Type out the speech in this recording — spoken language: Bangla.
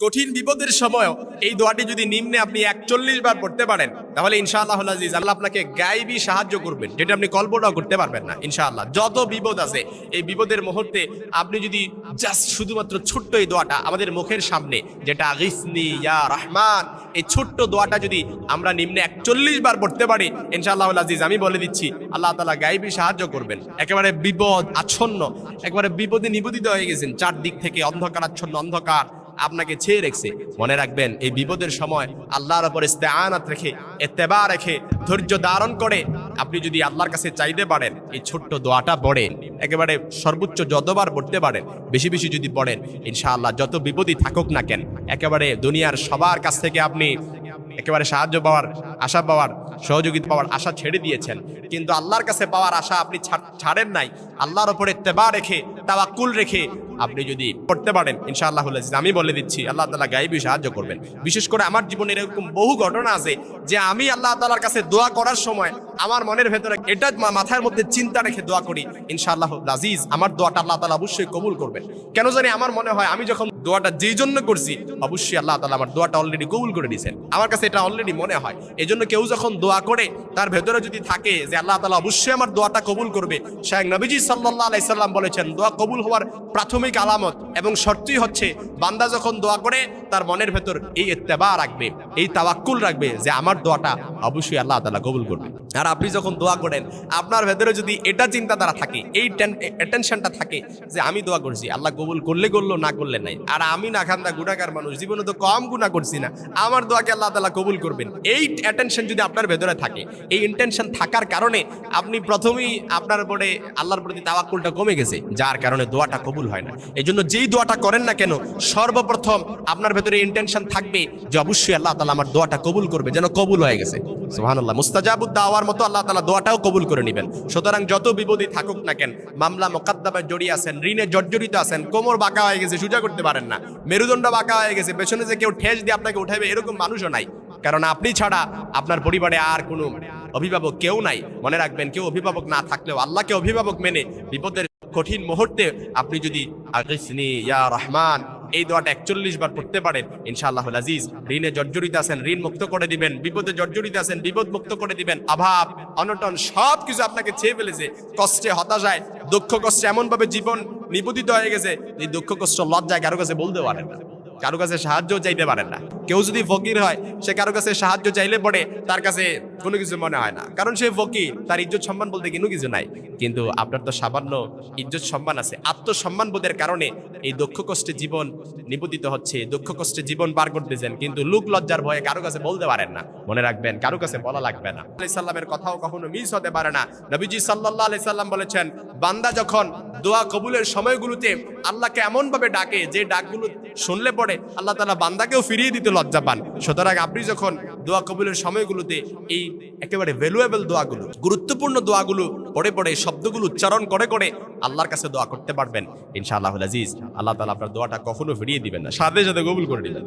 কঠিন বিপদের সময় এই দোয়াটি যদি নিম্নে আপনি একচল্লিশ বার পড়তে পারেন, তাহলে ইনশাআল্লাহ আজিজ আল্লাহ আপনাকে গাইবি সাহায্য করবেন, যেটা আপনি কল্পনাও করতে পারবেন না, ইনশাআল্লাহ। যত বিপদ আছে, এই বিপদের মুহূর্তে আপনি যদি জাস্ট শুধুমাত্র ছোট্ট এই দোয়াটা আমাদের মুখের সামনে, যেটা গিসনি ইয়া রহমান এই ছোট্ট দোয়াটা যদি আমরা নিম্নে একচল্লিশ বার পড়তে পারি ইনশাআল্লাহ আজিজ আমি বলে দিচ্ছি, আল্লাহ তালা গাইবি সাহায্য করবেন। একেবারে বিপদ আচ্ছন্ন, একেবারে বিপদে নিবেদিত হয়ে গেছেন, চারদিক থেকে অন্ধকার আচ্ছন্ন অন্ধকার। আপনাকে ছেয়ে রেখেছে। মনে রাখবেন, এই বিপদের সময় আল্লাহর উপর ইস্তেআনাত রেখে এত্তেবা রেখে, ধৈর্য ধারণ করে আপনি যদি আল্লাহর কাছে চাইতে পারেন, এই ছোট্ট দোয়াটা পড়েন। একেবারে সর্বোচ্চ যতবার পড়তে পারেন, বেশি বেশি যদি পড়েন, ইনশাআল্লাহ যত বিপদই থাকুক না কেন, একেবারে দুনিয়ার সবার কাছ থেকে আপনি একেবারে সাহায্য পাওয়ার আশা পাওয়ার, সহযোগিতা পাওয়ার আশা ছেড়ে দিয়েছেন। কিন্তু আল্লাহর কাছে পাওয়ার আশা আপনি ছাড়- ছাড়েন নাই। আল্লাহর ওপরে তেবা রেখে তাওয়াক্কুল রেখে আপনি যদি পড়তে পারেন ইনশাআল্লাহ আমি বলে দিচ্ছি, আল্লাহ তালা গাইবি সাহায্য করবেন। বিশেষ করে আমার জীবনে এরকম বহু ঘটনা আছে যে আমি আল্লাহ তালার কাছে দোয়া করার সময় আমার মনের ভেতরে এটা মাথার মধ্যে চিন্তা রেখে দোয়া করি ইনশাআল্লাহ আজিজ, আমার দোয়াটা আল্লাহ তালা অবশ্যই কবুল করবেন। কেন জানি আমার মনে হয় আমি যখন দোয়াটা যেই জন্য করছি, অবশ্যই আল্লাহ তালা আমার দোয়াটা অলরেডি কবুল করে দিয়েছেন। আমার কাছে এটা অলরেডি মনে হয়। এই জন্য কেউ যখন দোয়া করে, তার ভেতরে যদি থাকে যে আল্লাহ তালা অবশ্যই আমার দোয়াটা কবুল করবে শাহেখ নবীজি সাল্লাহ আলাইসাল্লাম বলেছেন, দোয়া কবুল হওয়ার প্রাথমিক আলামত এবং শর্তই হচ্ছে, বান্দা যখন দোয়া করে, তার মনের ভেতর এই এত্তেবা রাখবে, এই তাওয়াক্কুল রাখবে যে আমার দোয়াটা অবশ্যই আল্লাহ তালা কবুল করবে। আর আপনি যখন দোয়া করেন, আপনার ভেতরে যদি এটা চিন্তাধারা থাকে, এই টেনশনটা থাকে যে আমি দোয়া করছি, আল্লাহ কবুল করলে করল, না করলে নাই। আর আমি না খান্দা গুণাকার মানুষ, জীবনে তো কম গুণা করছি না। আমার দোয়াকে আল্লাহ তালা কবুল করবেন। এই অ্যাটেনশন যদি আপনার ভেতরে থাকে, এই ইন্টেনশন থাকার কারণে আপনি প্রথমেই আপনার পরে আল্লাহর প্রতি তাওয়াক্কুলটা কমে গেছে, যার কারণে দোয়াটা কবুল হয় না। এই জন্য যেই দোয়াটা করেন না কেন, সর্বপ্রথম আপনার ভেতরে ইন্টেনশন থাকবে যে অবশ্যই আল্লাহ তালা আমার দোয়াটা কবুল করবে, যেন কবুল হয়ে গেছে। সুবহানাল্লাহ। মুস্তাজাবুদ দাওয়ার মতো আল্লাহ তালা দোয়াটাও কবুল করে নেবেন। সুতরাং যত বিপদই থাকুক না কেন, মামলা মোকাদ্দমায় জড়িয়ে আছেন, ঋণে জর্জরিত আছেন, কোমর বাঁকা হয়ে গেছে, সোজা করতে পারেন না। মেরুদণ্ড বাঁকা হয়ে গেছে, পেছনে যে কেউ ঠেস দিয়ে আপনাকে উঠাবে, এরকম মানুষও নাই। কারণ আপনি ছাড়া আপনার পরিবারে আর কোনো অভিভাবক কেউ নাই। মনে রাখবেন, কেউ অভিভাবক না থাকলেও আল্লাহকে অভিভাবক মেনে বিপদের কঠিন মুহূর্তে আপনি যদি ইয়া রহমান এই দোয়াটা একচল্লিশ বার পড়তে পারেন। ইনশাআল্লাহ আজিজ, ঋণে জর্জরিত আছেন, ঋণ মুক্ত করে দিবেন, বিপদে জর্জরিত আছেন, বিপদ মুক্ত করে দিবেন। অভাব, অনটন সব কিছু আপনাকে ছেয়ে ফেলেছে। কষ্টে হতাশায়, দুঃখ কষ্টে এমনভাবে জীবন নিবেদিত হয়ে গেছে, এই দুঃখ কষ্ট লজ্জায় কারও কাছে বলতে পারেন না। কারও কাছে সাহায্য চাইতে পারেন না। কেউ যদি ফকির হয়, সে কারও কাছে সাহায্য চাইলে পড়ে তার কাছে কোনো কিছু মনে হয় না। কারণ সে ফকির, তার ইজ্জত সম্মান বলতে কোনো কিছু নাই। কিন্তু আপনার তো সামান্য ইজ্জত সম্মান আছে। আত্মসম্মান বোধের কারণে এই দুঃখ কষ্টে জীবন নিবেদিত হচ্ছে, দুঃখ কষ্টে জীবন পার করতেছেন। কিন্তু লোক লজ্জার ভয়ে কারও কাছে বলতে পারেন না। মনে রাখবেন, কারও কাছে বলা লাগবে না। আলাইহিস সাল্লামের কথাও কখনো মিস হতে পারে না। নবীজি সাল্লাল্লাহু আলাইহি সাল্লাম বলেছেন, বান্দা যখন দোয়া কবুলের সময়গুলোতে আল্লাহকে এমন ভাবে ডাকে, যে ডাকগুলো শুনলে পরে আল্লাহ তালা বান্দাকেও ফিরিয়ে দিতে লজ্জা পান সুতরাং আপনি যখন দোয়া কবুলের সময়গুলোতে এই একেবারে ভ্যালুয়েবল দোয়াগুলো, গুরুত্বপূর্ণ দোয়াগুলো পড়ে পড়ে শব্দগুলো উচ্চারণ করে করে আল্লাহর কাছে দোয়া করতে পারবেন ইনশাআল্লাহ আল্লাহ তালা আপনার দোয়াটা কখনো ফিরিয়ে দিবেন না। সাথে সাথে কবুল করে দিবেন